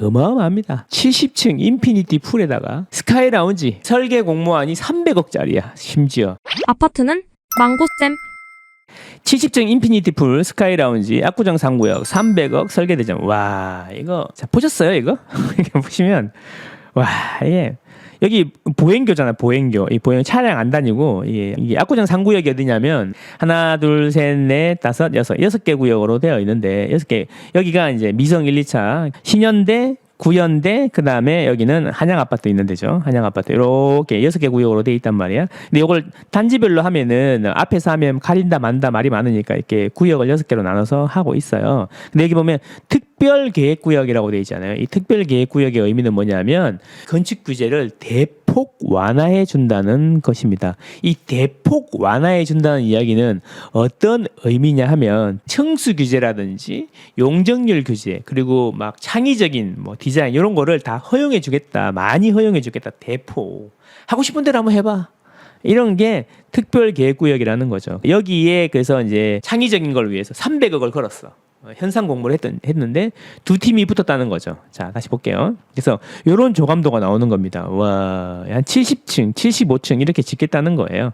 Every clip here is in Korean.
어마어마합니다. 70층 인피니티 풀에다가 스카이 라운지 설계 공모안이 300억짜리야. 심지어 아파트는 망고쌤 70층 인피니티 풀 스카이 라운지 압구정 3구역 300억 설계 대장. 와 이거 자 보셨어요 이거? 보시면 와 이게 여기 보행교잖아 보행교. 이 보행 차량 안 다니고 이게, 이게 압구정 3구역이 어디냐면 하나 둘 셋 넷 다섯 여섯 여섯 개 구역으로 되어 있는데 여섯 개. 여기가 이제 미성 1, 2차 신현대 구현대 그다음에 여기는 한양 아파트 있는 데죠. 한양 아파트 이렇게 여섯 개 구역으로 돼 있단 말이야. 근데 이걸 단지별로 하면은 앞에서 하면 가린다 만다 말이 많으니까 이렇게 구역을 여섯 개로 나눠서 하고 있어요. 근데 여기 보면 특별 계획 구역이라고 돼 있잖아요. 이 특별 계획 구역의 의미는 뭐냐면 건축 규제를 대폭 완화해 준다는 것입니다. 이 대폭 완화해 준다는 이야기는 어떤 의미냐 하면 층수 규제라든지 용적률 규제 그리고 막 창의적인 뭐 디자인 이런 거를 다 허용해 주겠다. 많이 허용해 주겠다. 대폭. 하고 싶은 대로 한번 해 봐. 이런 게 특별 계획 구역이라는 거죠. 여기에 그래서 이제 창의적인 걸 위해서 300억을 걸었어. 어, 현상 공모를 했던, 했는데 두 팀이 붙었다는 거죠. 자, 다시 볼게요. 그래서 요런 조감도가 나오는 겁니다. 와, 한 70층, 75층 이렇게 짓겠다는 거예요.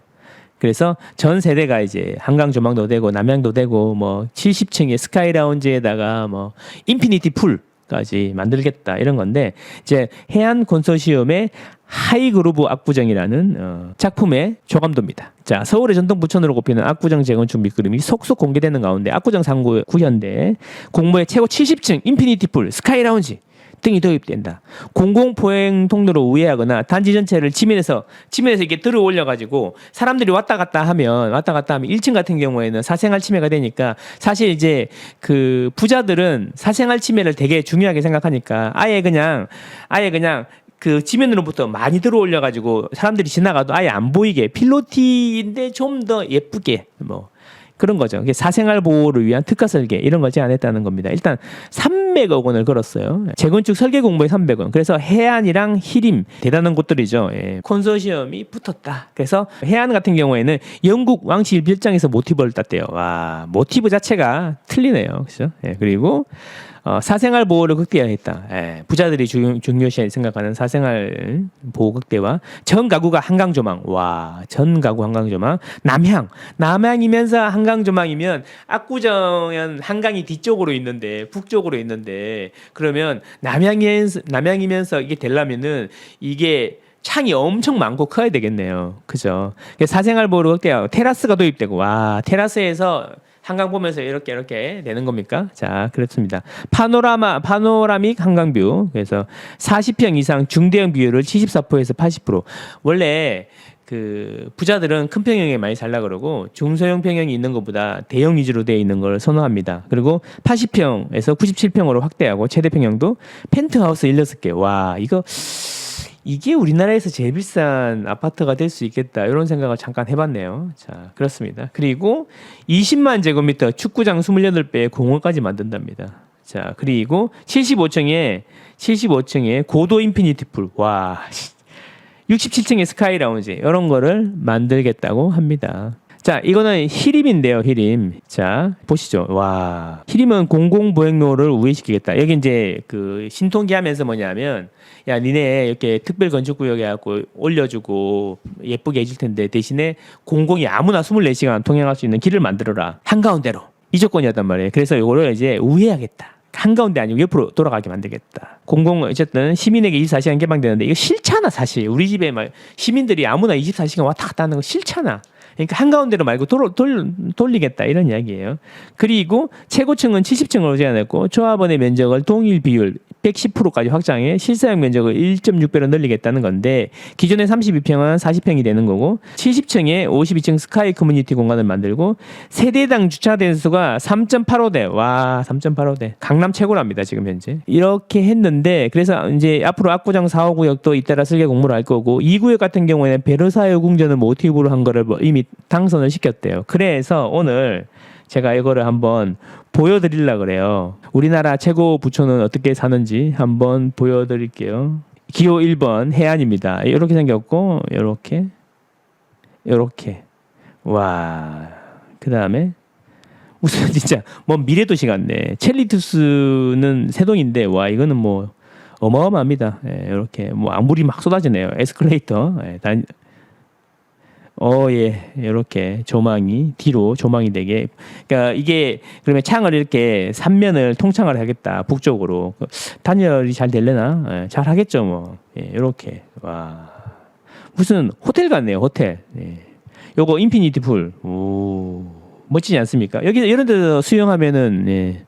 그래서 전 세대가 이제 한강 조망도 되고 남양도 되고 뭐 70층의 스카이 라운지에다가 뭐 인피니티 풀 까지 만들겠다 이런 건데 이제 해안 콘소시엄의 하이그루브 압구정이라는 어, 작품의 조감도입니다. 자, 서울의 전통 부천으로 꼽히는 압구정 재건축 밑그림이 속속 공개되는 가운데 압구정 상구 구현대 공모의 최고 70층 인피니티 풀 스카이 라운지 등이 도입된다. 공공포행 통로로 우회하거나 단지 전체를 지면에서 지면에서 이렇게 들어 올려 가지고 사람들이 왔다 갔다 하면 왔다 갔다 하면 1층 같은 경우에는 사생활 침해가 되니까 사실 이제 그 부자들은 사생활 침해를 되게 중요하게 생각하니까 아예 그냥 아예 그냥 그 지면으로부터 많이 들어 올려 가지고 사람들이 지나가도 아예 안 보이게 필로티인데 좀 더 예쁘게 뭐 그런 거죠. 사생활 보호를 위한 특화 설계 이런 걸 제안했다는 겁니다. 일단 300억 원을 걸었어요. 재건축 설계 공모에 300원. 그래서 해안이랑 히림 대단한 곳들이죠. 예. 콘소시엄이 붙었다. 그래서 해안 같은 경우에는 영국 왕실 별장에서 모티브를 땄대요. 와 모티브 자체가 틀리네요. 그죠? 예. 그리고 어, 사생활 보호를 극대화했다. 예, 부자들이 중, 중요시 생각하는 사생활 보호 극대화. 전 가구가 한강 조망. 와, 전 가구 한강 조망. 남향. 남향이면서 한강 조망이면 압구정은 한강이 뒤쪽으로 있는데 북쪽으로 있는데 그러면 남향이면서 남향이면서 이게 되려면은 이게 창이 엄청 많고 커야 되겠네요. 그죠? 사생활 보호를 극대화하고 테라스가 도입되고 와, 테라스에서 한강 보면서 이렇게 이렇게 되는 겁니까? 자, 그렇습니다. 파노라마 파노라믹 한강뷰. 그래서 40평 이상 중대형 비율을 74%에서 80%. 원래 그 부자들은 큰 평형에 많이 살라 그러고 중소형 평형이 있는 것보다 대형 위주로 되어 있는 걸 선호합니다. 그리고 80평에서 97평으로 확대하고 최대 평형도 펜트하우스 16개. 와, 이거 이게 우리나라에서 제일 비싼 아파트가 될 수 있겠다 이런 생각을 잠깐 해봤네요. 자 그렇습니다. 그리고 20만 제곱미터 축구장 28배 공원까지 만든답니다. 자 그리고 75층에 75층에 고도 인피니티 풀 와. 67층의 스카이 라운지 이런 거를 만들겠다고 합니다. 자, 이거는 히림인데요, 히림. 자, 보시죠. 와. 히림은 공공보행로를 우회시키겠다. 여기 이제 그 신통기 하면서 뭐냐면, 야, 니네 이렇게 특별 건축구역에 갖고 올려주고 예쁘게 해줄 텐데 대신에 공공이 아무나 24시간 통행할 수 있는 길을 만들어라. 한가운데로. 이 조건이었단 말이에요. 그래서 이거를 이제 우회하겠다. 한가운데 아니고 옆으로 돌아가게 만들겠다. 공공 어쨌든 시민에게 24시간 개방되는데 이거 싫잖아 사실. 우리 집에 막 시민들이 아무나 24시간 왔다 갔다 하는 거 싫잖아. 그러니까 한가운데로 말고 돌, 돌, 돌리겠다 이런 이야기예요. 그리고 최고층은 70층으로 제한했고 조합원의 면적을 동일 비율 110%까지 확장해 실사용 면적을 1.6배로 늘리겠다는 건데 기존의 32평은 40평이 되는 거고 70층에 52층 스카이 커뮤니티 공간을 만들고 세대당 주차 대수가 3.85대. 와 3.85대. 강남 최고랍니다 지금 현재. 이렇게 했는데 그래서 이제 앞으로 압구정 4, 5구역도 잇따라 설계 공모를 할 거고 2구역 같은 경우에는 베르사유 궁전을 모티브로 한 거를 뭐 이미 당선을 시켰대요. 그래서 오늘 제가 이거를 한번 보여드리려 그래요. 우리나라 최고 부촌은 어떻게 사는지 한번 보여드릴게요. 기호 1번 해안입니다. 이렇게 생겼고 이렇게 이렇게 와. 그 다음에 무슨 진짜 뭐 미래도시 같네. 첼리투스는 세동인데 와 이거는 뭐 어마어마합니다. 예, 이렇게 뭐 아무리 막 쏟아지네요. 에스컬레이터. 예, 단 어, 예, 이렇게 조망이 뒤로 조망이 되게, 그러니까 이게 그러면 창을 이렇게 삼면을 통창을 하겠다 북쪽으로 그 단열이 잘 될래나? 예, 잘 하겠죠 뭐, 예, 이렇게 와 무슨 호텔 같네요 호텔. 예. 요거 인피니티 풀, 오 멋지지 않습니까? 여기 이런 데서 수영하면은 예,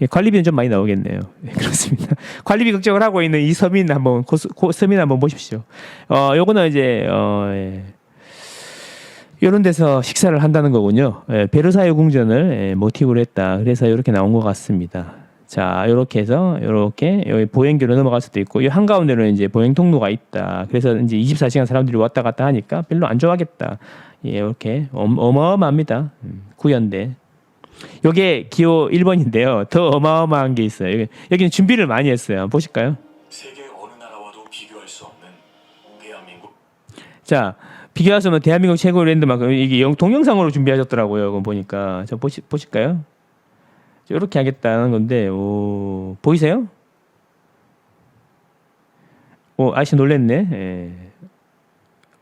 예, 관리비는 좀 많이 나오겠네요. 예, 그렇습니다. 관리비 걱정을 하고 있는 이 서민 한번 고, 고, 서민 한번 보십시오. 어, 요거는 이제 어, 예. 이런 데서 식사를 한다는 거군요. 예, 베르사유 궁전을 예, 모티브로 했다. 그래서 이렇게 나온 것 같습니다. 자, 이렇게 해서 이렇게 여기 보행교로 넘어갈 수도 있고 이 한가운데는 이제 보행 통로가 있다. 그래서 이제 24시간 사람들이 왔다 갔다 하니까 별로 안 좋아하겠다. 예, 이렇게 어마- 어마어마합니다. 음, 구현대. 요게 기호 1번인데요. 더 어마어마한 게 있어요. 여기, 여기는 준비를 많이 했어요. 보실까요? 세계 어느 나라와도 비교할 수 없는 대한민국 자, 수 없는 대한민국 최고 랜드마크 이게 영, 동영상으로 준비하셨더라고요. 그거 보니까 저 보시 보실까요? 이렇게 하겠다는 건데, 오 보이세요? 오 아저씨 놀랬네. 예.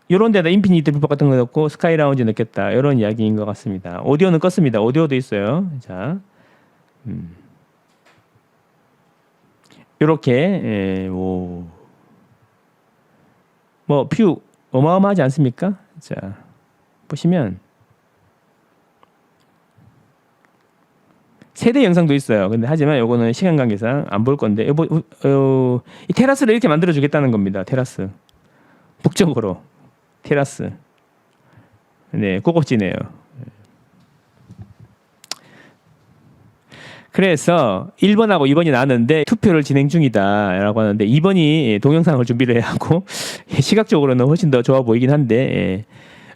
이런 데다 인피니티 불법 같은 거 넣고 스카이 라운지 넣겠다 이런 이야기인 것 같습니다. 오디오는 껐습니다. 오디오도 있어요. 자, 음. 이렇게 예, 오. 뭐뷰 어마어마하지 않습니까? 자 보시면 세대 영상도 있어요. 근데 하지만 요거는 시간 관계상 안 볼 건데 여보, 어, 이 테라스를 이렇게 만들어 주겠다는 겁니다. 테라스 북쪽으로 테라스 네 고급지네요. 그래서 1번하고 2번이 나왔는데 투표를 진행 중이다라고 하는데 2번이 동영상을 준비를 해야 하고 시각적으로는 훨씬 더 좋아 보이긴 한데 예,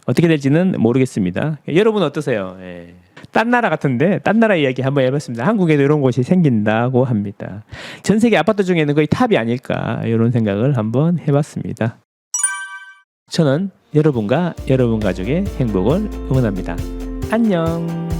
어떻게 될지는 모르겠습니다. 여러분 어떠세요? 예. 딴 나라 같은데 딴 나라 이야기 한번 해봤습니다. 한국에도 이런 곳이 생긴다고 합니다. 전 세계 아파트 중에는 거의 탑이 아닐까 이런 생각을 한번 해봤습니다. 저는 여러분과 여러분 가족의 행복을 응원합니다. 안녕.